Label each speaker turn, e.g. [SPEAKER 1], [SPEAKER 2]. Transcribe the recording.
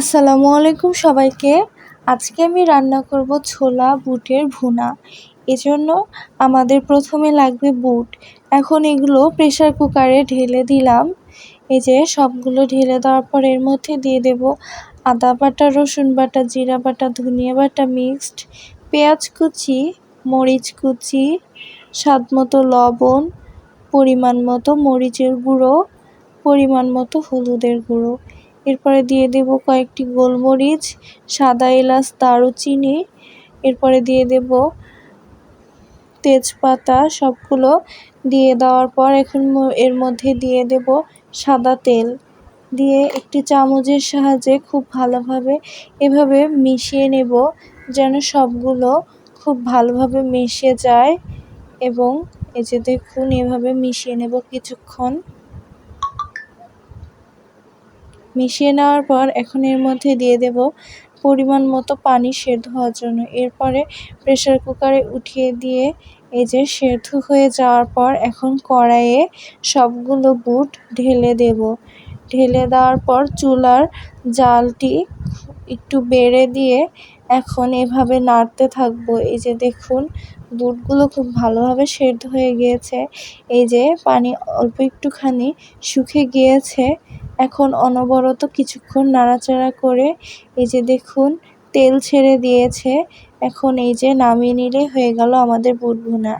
[SPEAKER 1] আসসালামু আলাইকুম সবাইকে। আজকে আমি রান্না করব ছোলা বুটের ভুনা। এজন্য আমাদের প্রথমে লাগবে বুট। এখন এগুলো প্রেশার কুকারে ঢেলে দিলাম। এই যে সবগুলো ঢেলে দেওয়ার পর এর মধ্যে দিয়ে দেব আদা বাটা, রসুন বাটা, জিরা বাটা, ধনিয়া বাটা মিক্সড, পেঁয়াজ কুচি, মরিচ কুচি, স্বাদ মতো লবণ, পরিমাণ মতো মরিচের গুঁড়ো, পরিমাণ মতো হলুদের গুঁড়ো। এরপরে দিয়ে দেব কয়েকটি গোলমরিচ, সাদা এলাচ, দারুচিনি। এরপরে দিয়ে দেব তেজপাতা, সবগুলো দিয়ে দেওয়ার পর এখন এর মধ্যে দিয়ে দেব সাদা তেল। দিয়ে একটি চামচের সাহায্যে খুব ভালোভাবে এভাবে মিশিয়ে নেব, যেন সবগুলো খুব ভালোভাবে মিশে যায় এবং এই যে দেখুন, এভাবে মিশিয়ে নেব কিছুক্ষণ। মিশিয়ে নেওয়ার পর এখন এর মধ্যে দিয়ে দেব পরিমাণ মতো পানি সেদ্ধ হওয়ার জন্য। এরপরে প্রেশার কুকারে উঠিয়ে দিয়ে এই যে সেদ্ধ হয়ে যাওয়ার পর এখন কড়াইয়ে সবগুলো বুট ঢেলে দেব। ঢেলে দেওয়ার পর চুলার জালটি একটু বেড়ে দিয়ে এখন এভাবে নাড়তে থাকব। এই যে দেখুন, বুটগুলো খুব ভালোভাবে সেদ্ধ হয়ে গিয়েছে। এই যে পানি অল্প একটুখানি শুকে গিয়েছে। এখন অনবরত কিছুক্ষণ নাড়াচাড়া করে এই যে দেখুন, তেল ছেড়ে দিয়েছে। এখন এই যে নামিয়ে নিলে হয়ে গেল আমাদের বুট ভুনা